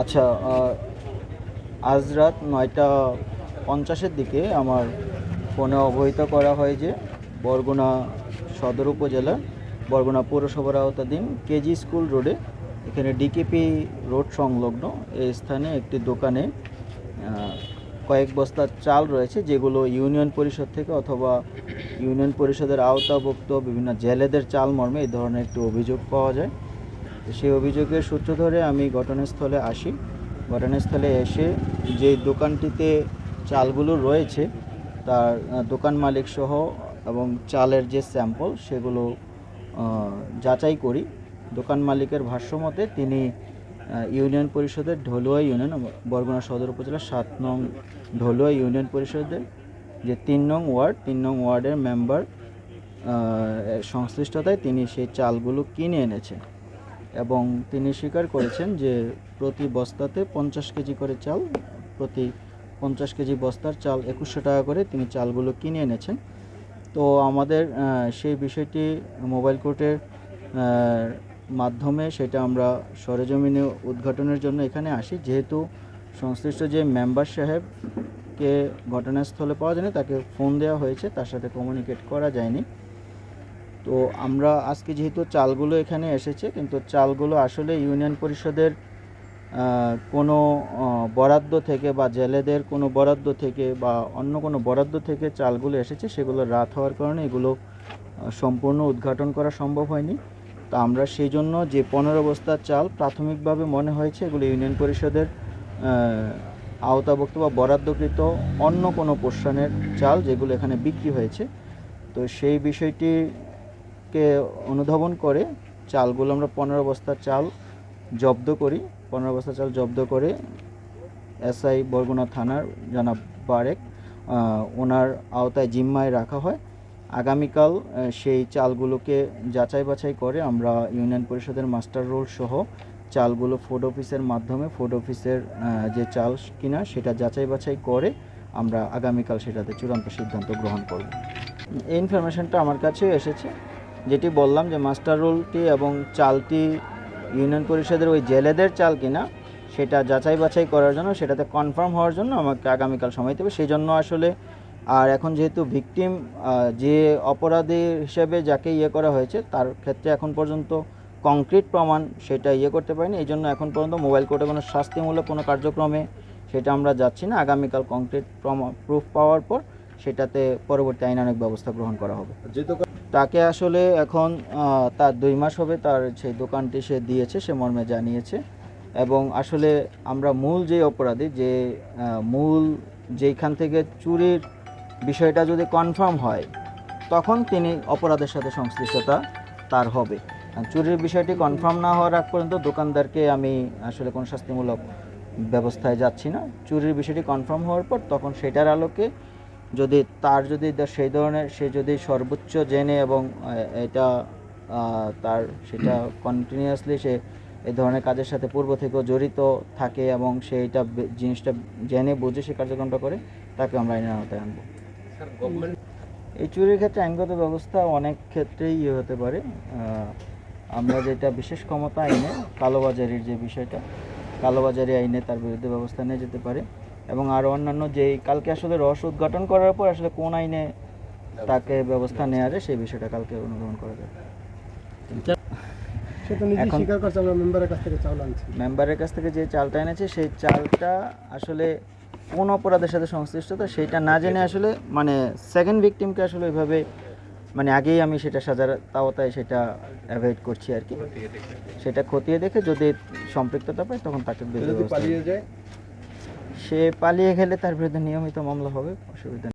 আচ্ছা আজ রাত নয়টা পঞ্চাশের দিকে আমার ফোনে অবহিত করা হয় যে বরগুনা সদর উপজেলা, বরগুনা পৌরসভার আওতাধীন কেজি স্কুল রোডে এখানে ডিকেপি রোড সংলগ্ন এই স্থানে একটি দোকানে কয়েক বস্তা চাল রয়েছে যেগুলো ইউনিয়ন পরিষদ থেকে অথবা ইউনিয়ন পরিষদের আওতাভুক্ত বিভিন্ন জেলেদের চাল মর্মে এই ধরনের একটি অভিযোগ পাওয়া যায়। সেই অভিযোগের সূত্র ধরে আমি ঘটনাস্থলে আসি। ঘটনাস্থলে এসে যে দোকানটিতে চালগুলো রয়েছে, তার দোকান মালিক সহ এবং চালের যে স্যাম্পল, সেগুলো যাচাই করি। দোকান মালিকের ভাষ্য মতে তিনি ইউনিয়ন পরিষদের ঢলুয়া ইউনিয়ন, বরগুনা সদর উপজেলার সাত নং ঢলুয়া ইউনিয়ন পরিষদের যে তিন নং ওয়ার্ড, তিন নং ওয়ার্ডের মেম্বার সংশ্লিষ্টতায় তিনি সেই চালগুলো কিনে এনেছেন। এবং তিনি স্বীকার করেছেন যে প্রতি বস্তাতে পঞ্চাশ কেজি করে চাল, প্রতি পঞ্চাশ কেজি বস্তার চাল একুশশো টাকা করে তিনি চালগুলো কিনে এনেছেন। তো আমাদের সেই বিষয়টি মোবাইল কোর্টের মাধ্যমে সেটা আমরা সরেজমিনে উদ্ঘাটনের জন্য এখানে আসি। যেহেতু সংশ্লিষ্ট যে মেম্বার সাহেবকে ঘটনাস্থলে পাওয়া যায়নি, তাকে ফোন দেওয়া হয়েছে, তার সাথে কমিউনিকেট করা যায়নি। তো আমরা আজকে যেহেতু চালগুলো এখানে এসেছে, কিন্তু চালগুলো আসলে ইউনিয়ন পরিষদের কোনো বরাদ্দ থেকে বা জেলেদের কোনো বরাদ্দ থেকে বা অন্য কোনো বরাদ্দ থেকে চালগুলো এসেছে, সেগুলো রাত হওয়ার কারণে এগুলো সম্পূর্ণ উদ্ঘাটন করা সম্ভব হয়নি। তো আমরা সেই জন্য যে পনেরো বস্তার চাল প্রাথমিকভাবে মনে হয়েছে, এগুলো ইউনিয়ন পরিষদের আওতাভুক্ত বা বরাদ্দকৃত অন্য কোনো পোর্শনের চাল যেগুলো এখানে বিক্রি হয়েছে। তো সেই বিষয়টিকে অনুধাবন করে, চালগুলো আমরা পনেরো বস্তার চাল জব্দ করি, পনেরো বস্তা চাল জব্দ করে এসআই বরগুনা থানার জানাব বারেক ওনার আওতায় জিম্মায় রাখা হয়। আগামীকাল সেই চালগুলোকে যাচাই বাছাই করে আমরা ইউনিয়ন পরিষদের মাস্টার রোল সহ চালগুলো ফুড অফিসের মাধ্যমে ফুড অফিসের যে চাল কিনা সেটা যাচাই বাছাই করে আমরা আগামীকাল সেটাতে চূড়ান্ত সিদ্ধান্ত গ্রহণ করব। এই ইনফরমেশনটা আমার কাছেও এসেছে। যেটি বললাম যে মাস্টার রোলটি এবং চালটি ইউনিয়ন পরিষদের ওই জেলেদের চাল কিনা, সেটা যাচাই বাছাই করার জন্য, সেটাতে কনফার্ম হওয়ার জন্য আমাকে আগামীকাল সময় দেবে। সেই জন্য আসলে, আর এখন যেহেতু ভিকটিম যে অপরাধী হিসেবে যাকে ইয়ে করা হয়েছে, তার ক্ষেত্রে এখন পর্যন্ত কংক্রিট প্রমাণ সেটা ইয়ে করতে পারিনি। এই জন্য এখন পর্যন্ত মোবাইল কোর্টে কোনো শাস্তিমূলক কোনো কার্যক্রমে সেটা আমরা যাচ্ছি না। আগামীকাল কংক্রিট প্রমাণ প্রুফ পাওয়ার পর সেটাতে পরবর্তী আইনানুগ ব্যবস্থা গ্রহণ করা হবে। যে দোকান তাকে আসলে এখন তার দুই মাস হবে তার সেই দোকানটি সে দিয়েছে, সে মর্মে জানিয়েছে। এবং আসলে আমরা মূল যে অপরাধী, যে মূল যেইখান থেকে চুরির বিষয়টা যদি কনফার্ম হয়, তখন তিনি অপরাধের সাথে সংশ্লিষ্টতা তার হবে। চুরির বিষয়টি কনফার্ম না হওয়ার আগ পর্যন্ত দোকানদারকে আমি আসলে কোনো শাস্তিমূলক ব্যবস্থায় যাচ্ছি না। চুরির বিষয়টি কনফার্ম হওয়ার পর তখন সেটার আলোকে যদি তার যদি সেই ধরনের সে যদি সর্বোচ্চ জেনে এবং এটা তার সেটা কন্টিনিউয়াসলি সে এই ধরনের কাজের সাথে পূর্ব থেকেও জড়িত থাকে এবং সে এটা জিনিসটা জেনে বুঝে সে কার্যক্রমটা করে তাকে আমরা আইনের আওতায় আনব। এই চুরির ক্ষেত্রে আইনগত ব্যবস্থা অনেক ক্ষেত্রেই ইয়ে হতে পারে। আমরা যেটা বিশেষ ক্ষমতা আইনে কালোবাজারির যে বিষয়টা কালোবাজারি আইনে তার বিরুদ্ধে ব্যবস্থা নিয়ে যেতে পারে। এবং আরও অন্যান্য যেই কালকে আসলে রহস্য উদ্ঘাটন করার পর আসলে কোন আইনে তাকে ব্যবস্থা নেওয়া যায় সেই বিষয়টা কালকে অনুধাবন করা যাবে। সে তো নিজে এখন- স্বীকার করছে আমরা মেম্বারের কাছ থেকে চাউল মেম্বারের কাছ থেকে যে চালটা এনেছে সেই চালটা আসলে কোন অপরাধের সাথে সংশ্লিষ্টতা সেইটা না জেনে আসলে মানে সেকেন্ড ভিকটিমকে আসলে ওইভাবে মানে আগেই আমি সেটা সাজার তাওতায় সেটা অ্যাভয়েড করছি আর কি। সেটা খতিয়ে দেখে যদি সম্পৃক্ততা পায় তখন তাকে পালিয়ে যায়। সে পালিয়ে গেলে তার বিরুদ্ধে নিয়মিত মামলা হবে অসুবিধা।